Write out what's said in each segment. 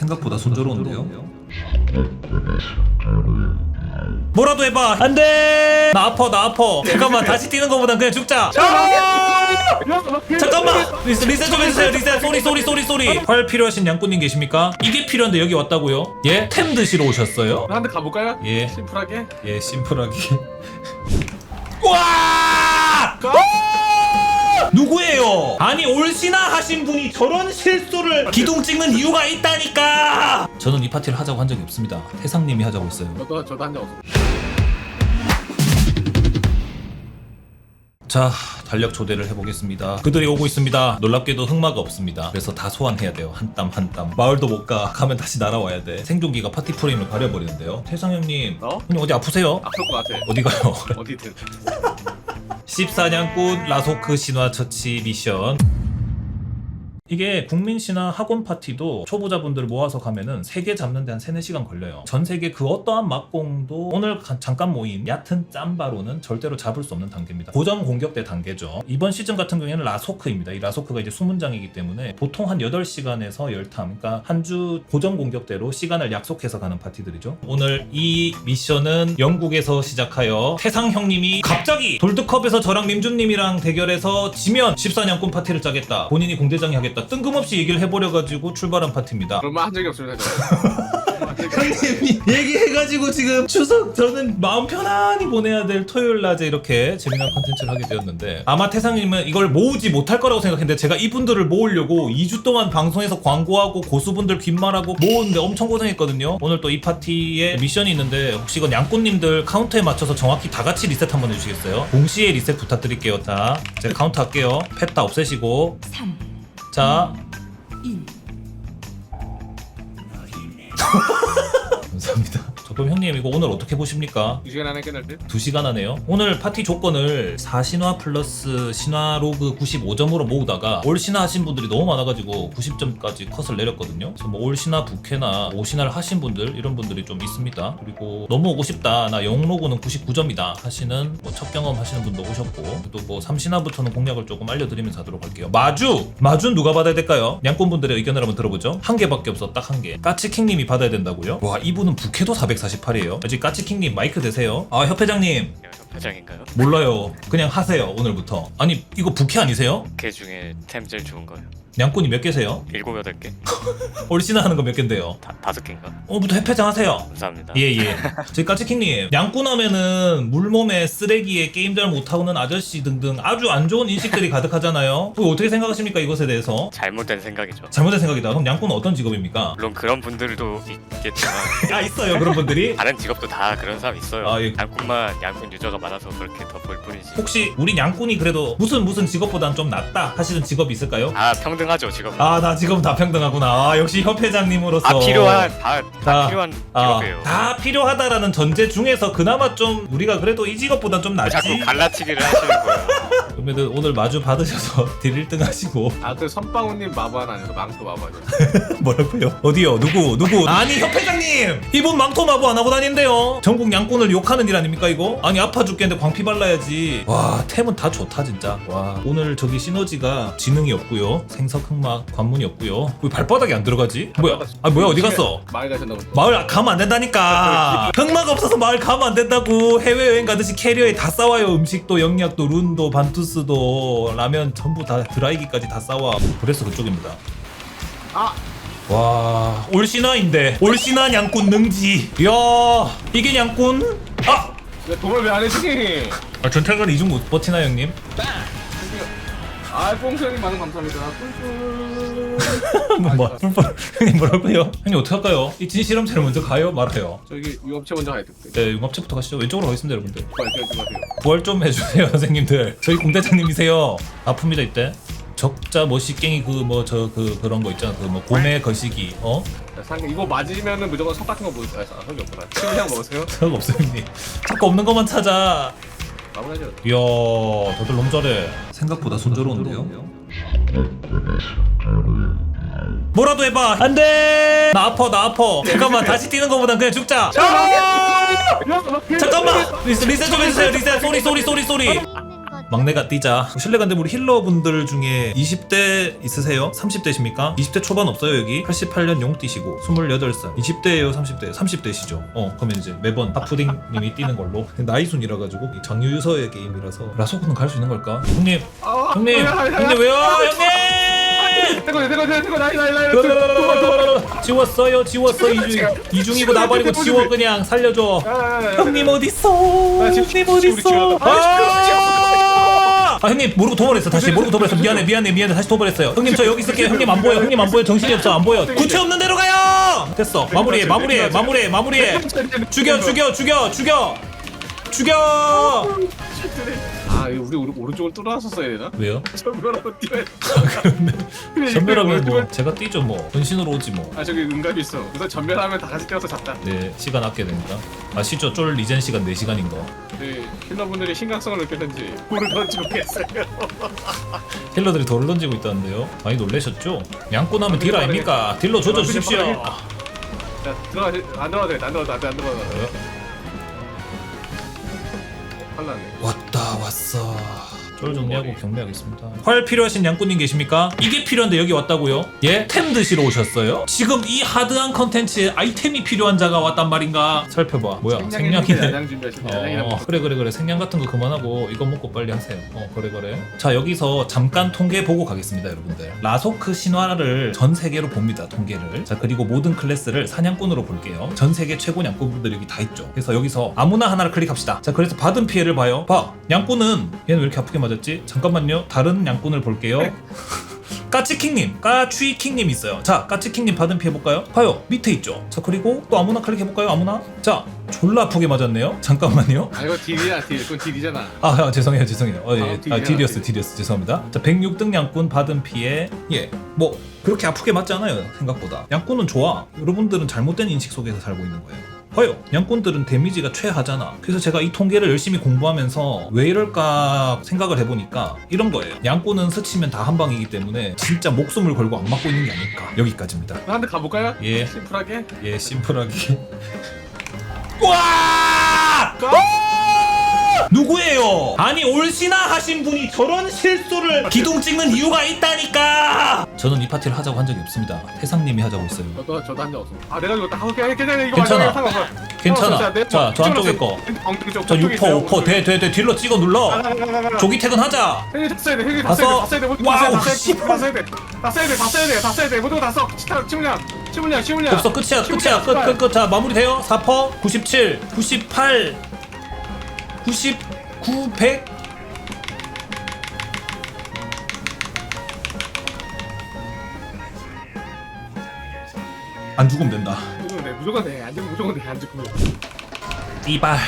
생각보다 순조로운데요? 뭐라도 해봐 안돼 나 아파 나 아파 잠깐만 다시 뛰는 거보단 그냥 죽자 잠깐만 리셋, 리셋 좀 해주세요 리셋 쏘리 쏘리 쏘리 쏘리 활 필요하신 양꾼님 계십니까? 이게 필요한데 여기 왔다고요? 예? 템 드시러 오셨어요? 한 대 가볼까요? 예. 심플하게. 예 심플하게 와! 누구예요? 아니 올시나 하신 분이 저런 실수를 기둥 찍는 이유가 있다니까 저는 이 파티를 하자고 한 적이 없습니다 태상님이 하자고 했어요 저도 저도 한적 없어. 자 달력 조대를 해보겠습니다 그들이 오고 있습니다 놀랍게도 흑마가 없습니다 그래서 다 소환해야 돼요 한 땀 한 땀 마을도 못가 가면 다시 날아와야 돼 생존기가 파티 프레임을 가려버리는데요 태상 형님 어? 형님 어디 아프세요? 아플 것 같아. 어디 가요? 어디든. 14년꾼 라소크 신화 처치 미션 이게 국민 신화 학원 파티도 초보자분들 모아서 가면은 3개 잡는데 한 3, 4시간 걸려요. 전 세계 그 어떠한 막공도 오늘 가- 잠깐 모인 얕은 짬바로는 절대로 잡을 수 없는 단계입니다. 고정 공격대 단계죠. 이번 시즌 같은 경우에는 라소크입니다. 이 라소크가 이제 수문장이기 때문에 보통 한 8시간에서 10탐, 그러니까 한 주 고정 공격대로 시간을 약속해서 가는 파티들이죠. 오늘 이 미션은 영국에서 시작하여 태상 형님이 갑자기 돌드컵에서 저랑 민준님이랑 대결해서 지면 14년꾼 파티를 짜겠다. 본인이 공대장이 하겠다. 뜬금없이 얘기를 해버려 가지고 출발한 파티입니다. 그런 말한 적이 없습니다. 저는. 형님이 얘기해가지고 지금 추석 저는 마음 편안히 보내야 될 토요일 낮에 이렇게 재미난 컨텐츠를 하게 되었는데 아마 태상님은 이걸 모으지 못할 거라고 생각했는데 제가 이분들을 모으려고 2주 동안 방송에서 광고하고 고수분들 귓말하고 모으는데 엄청 고생했거든요 오늘 또 이 파티에 미션이 있는데 혹시 이건 양꾼님들 카운터에 맞춰서 정확히 다 같이 리셋 한번 해주시겠어요? 동시에 리셋 부탁드릴게요 자 제가 카운트 할게요 펫 다 없애시고 3, 자 2, 감사합니다 저 그럼 형님 이거 오늘 어떻게 보십니까? 이 시간 안에 끝날 듯. 2시간 하네요. 오늘 파티 조건을 4신화 플러스 신화 로그 95점으로 모으다가 올 신화 하신 분들이 너무 많아가지고 90점까지 컷을 내렸거든요. 그래서 뭐 올 신화 부캐나 5신화를 하신 분들 이런 분들이 좀 있습니다. 그리고 너무 오고 싶다. 나 영 로그는 99점이다 하시는 뭐 첫 경험 하시는 분도 오셨고 또 뭐 3신화부터는 공략을 조금 알려드리면서 하도록 할게요. 마주! 마주는 누가 받아야 될까요? 양꾼분들의 의견을 한번 들어보죠. 한 개밖에 없어. 딱 한 개. 까치킹님이 받아야 된다고요? 와 이분은 부캐도 448이에요. 아직 까치킹님 마이크 되세요? 아 협회장님 회장인가요? 몰라요. 그냥 하세요 오늘부터. 아니 이거 부캐 아니세요? 그 중에 템 제일 좋은 거요. 양꾼이 몇 개세요? 일곱 여덟 개, 올시나 하는 거 몇 개인데요? 다 다섯 개인가? 오늘부터 협회장 하세요. 감사합니다. 예예. 저희 까치킹님 양꾼 하면은 물몸에 쓰레기에 게임 잘 못하고는 아저씨 등등 아주 안 좋은 인식들이 가득하잖아요. 그거 어떻게 생각하십니까 이것에 대해서? 잘못된 생각이죠. 잘못된 생각이다. 그럼 양꾼은 어떤 직업입니까? 물론 그런 분들도 있겠지만 아 있어요 그런 분들이. 다른 직업도 다 그런 사람 있어요. 아, 예. 양꾼만 양꾼 유저가 많아서 그렇게 더 볼 뿐이지. 혹시 우리 양꾼이 그래도 무슨 무슨 직업보단 좀 낫다 하시는 직업이 있을까요? 다 평등 하죠 직업. 아나 지금 다 평등하구나. 아 역시 협회장님으로서. 다 필요한 다, 다 다- 필요한 아, 직업이에요. 다 필요하다라는 전제 중에서 그나마 좀 우리가 그래도 이 직업보단 좀 낫지. 자꾸 갈라치기를 하시는 거예요. 그러면 오늘 마주 받으셔서 딜 1등 하시고 아 그 선빵우님 마반 아니고 망토 마반이요. 뭐라고요? 어디요? 누구? 누구? 아니 협회장님! 이분 망토 마부 안 하고 다닌대요. 전국 양꾼을 욕하는 일 아닙니까 이거? 아니 아파 죽겠는데 광피 발라야지. 와 템은 다 좋다 진짜. 와 오늘 저기 시너지가 지능이 없고요. 생석 흑막 관문이 없고요. 왜 발바닥이 안 들어가지? 뭐야? 아 뭐야 어디 갔어? 마을 가셨나 보다. 마을 가면 안 된다니까. 흑막 없어서 마을 가면 안 된다고. 해외 여행 가듯이 캐리어에 다 싸와요. 음식도 영약도 룬도 반투스 도 라면 전부 다 드라이기까지 다 싸와. 그래서 그쪽입니다. 아 와 올신화인데 올신화 양꾼 능지. 이야 이게 양꾼? 아! 내 도발 왜안 해주니? 아 전탈관 이중 못 버티나 형님? 아 뽕수님 많은 감사합니다. 뽕수. 뭐, 뭐, 뿔뿔. 형님 뭐라고요? 형님 어떻게 할까요? 이 진실험체를 먼저 가요? 말아요? 저기 유업체 먼저 가야 돼. 네 융합체부터 가시죠 왼쪽으로 가겠습니다 여러분들 발표 좀 하세요. 부활 좀 해주세요 선생님들 저희 공대장님이세요 아픕니다 이때 적자 뭐 식갱이 그 뭐 저 그 그런 거 있잖아 그 뭐 고매 거시기 어? 자, 상금 이거 맞으면은 무조건 석 같은 거 먹을 아, 아 석이 없구나. 치즈향 먹으세요. 그런 거 없어요 형님 자꾸 없는 것만 찾아 마무리하죠. 이야 다들 너무 잘해. 생각보다 순조로운데요? 뭐라도 해봐. 안돼! 나 아파 나 아파. 잠깐만 다시 뛰는 거보단 그냥 죽자. 잠깐만! 리셋, 리셋 좀 해주세요 리셋. 쏘리 쏘리 쏘리 쏘리 막내가 뛰자 근데 우리 힐러분들 중에 20대 있으세요? 30대십니까? 20대 초반 없어요 여기? 88년 용띠시고 28살 20대예요 30대 30대시죠 어 그러면 이제 매번 하푸딩님이 뛰는 걸로 나이 순이라 가지고 이 장유유서의 게임이라서 라소쿠는 갈 수 있는 걸까? 형님 아, 형님 형님 왜요 아, 형님 대거 대거 대거 나이 나이 나이 지웠어요 지웠어 이중 이중이고 나발이고 지워 그냥 살려줘 형님 어딨어 형님 어딨어. 아 아, 형님 모르고 도발했어. 다시 모르고 도발했어. 미안해 미안해. 미안해. 다시 도발했어요. 형님 저 여기 있을게요. 형님 안 보여. 형님 안 보여. 정신이 없어. 안 보여. 구체 없는 데로 가요! 됐어. 마무리해 마무리해 마무리해 마무리해. 죽여 죽여 죽여 죽여 죽여. 아 이거 우리 우리 오른쪽을 뚫어놨었어야 되나? 왜요? 전멸하고 뛰어야 돼. 전멸하면 뭐 제가 뛰죠 뭐 변신으로 오지 뭐 아 저기 응답이 있어. 우선 전멸하면 다 같이 뛰어서 잡자. 네, 시간 아껴야 되니까. 아시죠? 쫄 리젠 시간 4시간인 거. 네, 힐러분들이 심각성을 느꼈는지 볼을 던지고 겠어요. 힐러들이 돌을 던지고 있다는데요. 많이 놀라셨죠? 양꾼하면 딜 아닙니까? 딜로 조져 주십시오. 자 들어가 안 들어가도 돼. 안 들어가도 안 들어가도 돼. 할라네. 왔다 왔어. 쫄 정리하고 경매하겠습니다. 활 필요하신 양꾼님 계십니까? 이게 필요한데 여기 왔다고요? 예? 템 드시러 오셨어요? 지금 이 하드한 컨텐츠에 아이템이 필요한 자가 왔단 말인가? 살펴봐. 뭐야? 양양. 양양이나 어. 그래 그래 그래 생량 같은 거 그만하고 이거 먹고 빨리 하세요 어 그래 그래 자 여기서 잠깐 통계 보고 가겠습니다 여러분들 라소크 신화를 전 세계로 봅니다 통계를 자 그리고 모든 클래스를 사냥꾼으로 볼게요 전 세계 최고 양꾼분들 여기 다 있죠 그래서 여기서 아무나 하나를 클릭합시다 자 그래서 받은 피해를 봐요 봐 양꾼은 얘는 왜 이렇게 아프게 맞 았지 잠깐만요 다른 양꾼을 볼게요 까치킹님, 까취킹님 있어요. 자, 까치킹님 받은 피해 볼까요? 봐요, 밑에 있죠. 자, 그리고 또 아무나 클릭해 볼까요? 아무나. 자, 졸라 아프게 맞았네요. 잠깐만요. 아 이거 딜이야 딜. 그건 딜이잖아. 아, 아, 죄송해요, 죄송해요. 어, 예, 아, 아, 딜이야, 딜이었어, 딜. 딜이었어, 죄송합니다. 자, 106등 양꾼 받은 피해, 예, 뭐 그렇게 아프게 맞지 않아요, 생각보다. 양꾼은 좋아. 여러분들은 잘못된 인식 속에서 살고 있는 거예요. 봐요, 양꾼들은 데미지가 최하잖아. 그래서 제가 이 통계를 열심히 공부하면서 왜 이럴까 생각을 해보니까 이런 거예요. 양꾼은 스치면 다 한 방이기 때문에 진짜 목숨을 걸고 안 맞고 있는 게 아닐까. 여기까지입니다. 한 대 가볼까요? 예. 심플하게. 예, 심플하게. 와! 누구예요? 아니 올시나 하신 분이 저런 실수를 기둥 찍는 이유가 있다니까. 저는 이 파티를 하자고 한 적이 없습니다. 태상님이 하자고 했어요. 저도 저도 한적 없어. 아 내가 이거 딱 하고 그냥 괜찮아 이거 괜찮아. 맞아, 상관없어. 괜찮아. 상관없어. 자, 저 안쪽에 거. 저 6퍼, 5퍼, 돼, 돼, 돼. 딜로 찍어 눌러. 조기 퇴근하자. 다 써야 돼. 형님 다다 써야 돼. 써? 다 써야 돼. 모두 와우, 다 써야 돼. 다 써야 돼. 다 써야 돼. 다 써야 돼. 다 써야 돼. 모두 다 써. 치타 치물량. 치물량. 치물량. 없어, 끝이야, 끝이야. 끝, 끝, 끝. 자, 마무리 돼요. 4퍼, 97, 98, 99, 100. 안 죽으면 된다. 무조건 돼. 무조건 돼. 안 죽으면 무조건 돼. 안 죽으면. 이발.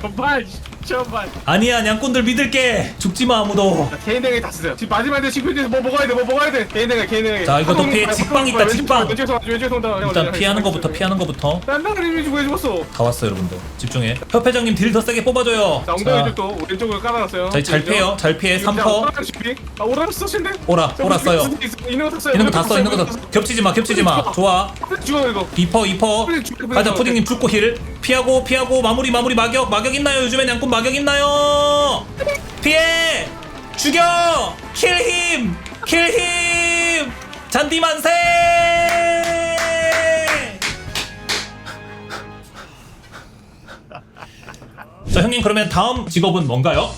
전발. 전발. 아니야, 양꾼들 믿을게. 죽지 마, 아무도. 자, 개인 대회 다 쓰세요. 지금 마지막에 지금 뭐 먹어야 돼. 뭐 먹어야 돼. 개인 대회. 개인 대회. 자, 이거 너 피해. 직방 있다, 직방. 왼쪽에서 왼쪽에서 온다. 일단 피하는 거부터, 피하는 거부터. 난나 그림이 죽어 죽었어. 다 왔어, 여러분들. 집중해. 협회장님 딜 더 세게 뽑아줘요. 자, 엉덩이 자, 쪽도 오른쪽으로 깔아놨어요. 자, 잘 피해요. 잘 피해. 3퍼. 아, 오라를 쓰신데? 오라, 오라 써요. 있는 거다 써요. 있는 거 다 써, 있는 거다 써. 겹치지 마, 겹치지 마. 좋아. 죽어 이거. 2퍼 2퍼 가자 푸딩님 죽고 힐 피하고 피하고 마무리 마무리 마격 마격 있나요? 요즘엔 양꾼 마격 있나요? 피해! 죽여! 킬 힘! 킬 힘! 잔디 만세! 자 형님 그러면 다음 직업은 뭔가요?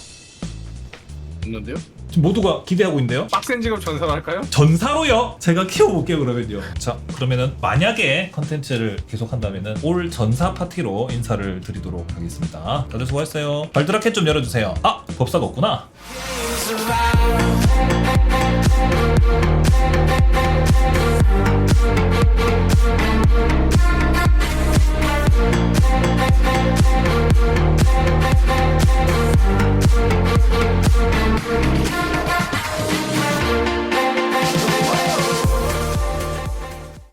없는데요? 지금 모두가 기대하고 있는데요 빡센 직업 전사로 할까요? 전사로요? 제가 키워볼게요 그러면요 자 그러면은 만약에 컨텐츠를 계속한다면은 올 전사 파티로 인사를 드리도록 하겠습니다 다들 수고했어요 발드라켓 좀 열어주세요 아 법사가 없구나.